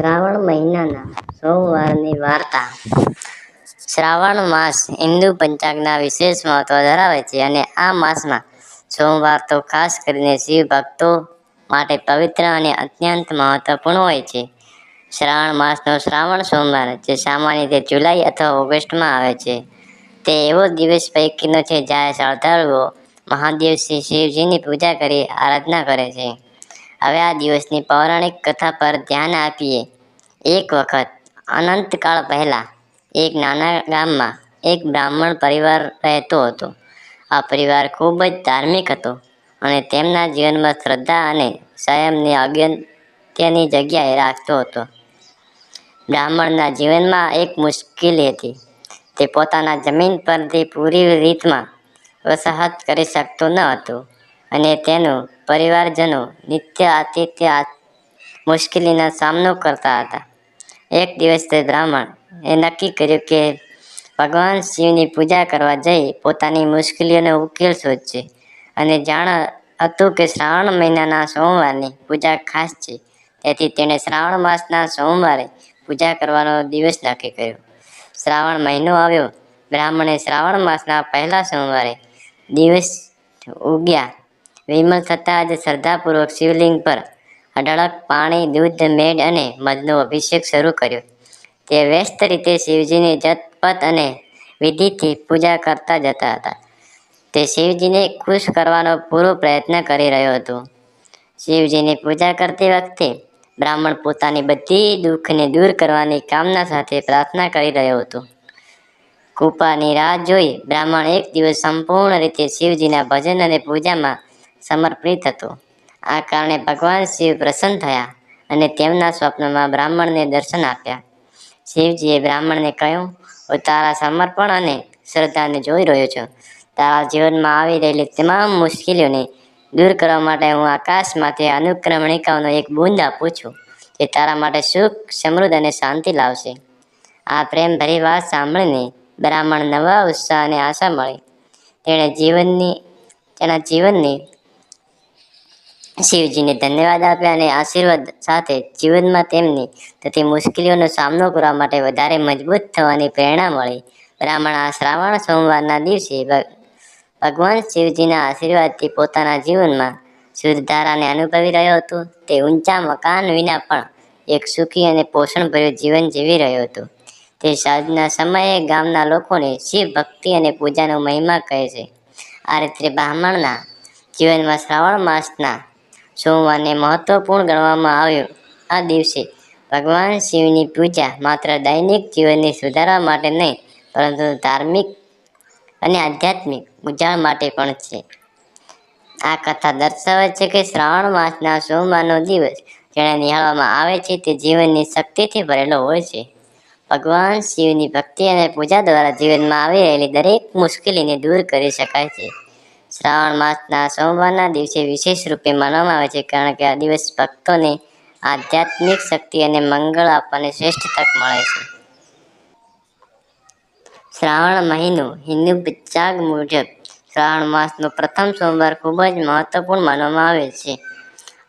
શ્રાવણ મહિનાના સોમવારની વાર્તા. શ્રાવણ માસ હિન્દુ પંચાંગના વિશેષ મહત્વ ધરાવે છે અને આ માસમાં સોમવાર તો ખાસ કરીને શિવ ભક્તો માટે પવિત્ર અને અત્યંત મહત્વપૂર્ણ હોય છે. શ્રાવણ માસનો શ્રાવણ સોમવાર જે સામાન્ય રીતે જુલાઈ અથવા ઓગસ્ટમાં આવે છે. તે એવો દિવસ પૈકીનો છે જ્યારે શ્રદ્ધાળુઓ મહાદેવ શ્રી શિવજીની પૂજા કરી આરાધના કરે છે. હવે આ દિવસની પૌરાણિક કથા પર ધ્યાન આપીએ. એક વખત, અનંતકાળ પહેલાં, એક નાના ગામમાં એક બ્રાહ્મણ પરિવાર રહેતો હતો. આ પરિવાર ખૂબ જ ધાર્મિક હતો અને તેમના જીવનમાં શ્રદ્ધા અને સંયમને અગત્યની જગ્યાએ રાખતો હતો. બ્રાહ્મણના જીવનમાં એક મુશ્કેલી હતી. તે પોતાના જમીન પરથી પૂરી રીતમાં વસાહત કરી શકતો ન હતો. અને તેનું પરિવારજનો નિત્ય આતિથ્ય મુશ્કેલીનો સામનો કરતા હતા. એક દિવસ તે બ્રાહ્મણ એ નક્કી કર્યું કે ભગવાન શિવની પૂજા કરવા જઈ પોતાની મુશ્કેલીઓનો ઉકેલ શોધશે અને જાણ હતું કે શ્રાવણ મહિનાના સોમવારની પૂજા ખાસ છે. તેથી તેણે શ્રાવણ માસના સોમવારે પૂજા કરવાનો દિવસ નક્કી કર્યો. શ્રાવણ મહિનો આવ્યો. બ્રાહ્મણે શ્રાવણ માસના પહેલા સોમવારે દિવસ ઉગ્યા. વિમલ થતાં જ શ્રદ્ધાપૂર્વક શિવલિંગ પર અઢળક પાણી, દૂધ મેડ અને મધનો અભિષેક શરૂ કર્યો. તે વ્યસ્ત રીતે શિવજીની જતપત અને વિધિથી પૂજા કરતા જતા હતા. તે શિવજીને ખુશ કરવાનો પૂરો પ્રયત્ન કરી રહ્યો હતો. શિવજીની પૂજા કરતી વખતે બ્રાહ્મણ પોતાની બધી દુઃખને દૂર કરવાની કામના સાથે પ્રાર્થના કરી રહ્યો હતો. કૃપાની રાહ જોઈ બ્રાહ્મણ એક દિવસ સંપૂર્ણ રીતે શિવજીના ભજન અને પૂજામાં સમર્પિત હતો. આ કારણે ભગવાન શિવ પ્રસન્ન થયા અને તેમના સ્વપ્નમાં બ્રાહ્મણને દર્શન આપ્યા. શિવજીએ બ્રાહ્મણને કહ્યું, હું તારા સમર્પણ અને શ્રદ્ધાને જોઈ રહ્યો છું. તારા જીવનમાં આવી રહેલી તમામ મુશ્કેલીઓને દૂર કરવા માટે હું આકાશમાંથી અનુક્રમણિકાઓનો એક બુંદ આપું છું, જે તારા માટે સુખ, સમૃદ્ધ અને શાંતિ લાવશે. આ પ્રેમભરી વાત સાંભળીને બ્રાહ્મણ નવા ઉત્સાહ અને આશા મળી. તેણે જીવનની, તેના જીવનની શિવજીને ધન્યવાદ આપ્યા અને આશીર્વાદ સાથે જીવનમાં તેમની થતી મુશ્કેલીઓનો સામનો કરવા માટે વધારે મજબૂત થવાની પ્રેરણા મળી. બ્રાહ્મણ શ્રાવણ સોમવારના દિવસે ભગવાન શિવજીના આશીર્વાદથી પોતાના જીવનમાં શુદ્ધધારાને અનુભવી રહ્યો હતો. તે ઊંચા મકાન વિના પણ એક સુખી અને પોષણભર્યું જીવન જીવી રહ્યો હતો. તે સાંજના સમયે ગામના લોકોને શિવ ભક્તિ અને પૂજાનો મહિમા કહે છે. આ રીતે બ્રાહ્મણના જીવનમાં શ્રાવણ માસના સોમવારને મહત્વપૂર્ણ ગણવામાં આવ્યું. આ દિવસે ભગવાન શિવની પૂજા માત્ર દૈનિક જીવનને સુધારવા માટે નહીં, પરંતુ ધાર્મિક અને આધ્યાત્મિક ઉજાણ માટે પણ છે. આ કથા દર્શાવે છે કે શ્રાવણ માસના સોમવારનો દિવસ જેને નિહાળવામાં આવે છે તે જીવનની શક્તિથી ભરેલો હોય છે. ભગવાન શિવની ભક્તિ અને પૂજા દ્વારા જીવનમાં આવી રહેલી દરેક મુશ્કેલીને દૂર કરી શકાય છે. શ્રાવણ માસના સોમવારના દિવસે વિશેષ રૂપે માનવામાં આવે છે કારણ કે આ દિવસ ભક્તોને આધ્યાત્મિક શક્તિ અને મંગળ આપવાની શ્રેષ્ઠ તક મળે છે. શ્રાવણ મહિનો હિન્દુ ચાગ મુજબ શ્રાવણ માસનો પ્રથમ સોમવાર ખૂબ જ મહત્વપૂર્ણ માનવામાં આવે છે.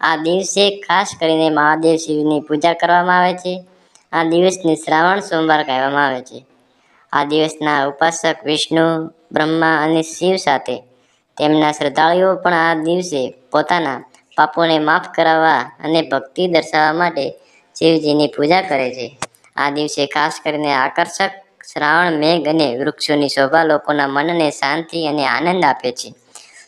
આ દિવસે ખાસ કરીને મહાદેવ શિવની પૂજા કરવામાં આવે છે. આ દિવસને શ્રાવણ સોમવાર કહેવામાં આવે છે. આ દિવસના ઉપાસક વિષ્ણુ, બ્રહ્મા અને શિવ સાથે તેમના શ્રદ્ધાળુઓ પણ આ દિવસે પોતાના પાપોને માફ કરાવવા અને ભક્તિ દર્શાવવા માટે શિવજીની પૂજા કરે છે. આ દિવસે ખાસ કરીને આકર્ષક શ્રાવણ, મેઘ અને વૃક્ષોની શોભા લોકોના મનને શાંતિ અને આનંદ આપે છે.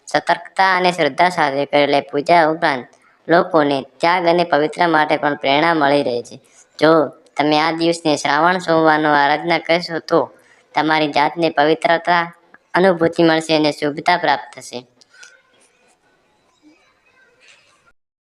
સતર્કતા અને શ્રદ્ધા સાથે કરેલી પૂજા ઉપરાંત લોકોને ત્યાગ અને પવિત્ર માટે પણ પ્રેરણા મળી રહે છે. જો તમે આ દિવસને શ્રાવણ સોમવારનો આરાધના કરશો તો તમારી જાતને પવિત્રતા અનુભૂતિ મળશે અને શુભતા પ્રાપ્ત થશે.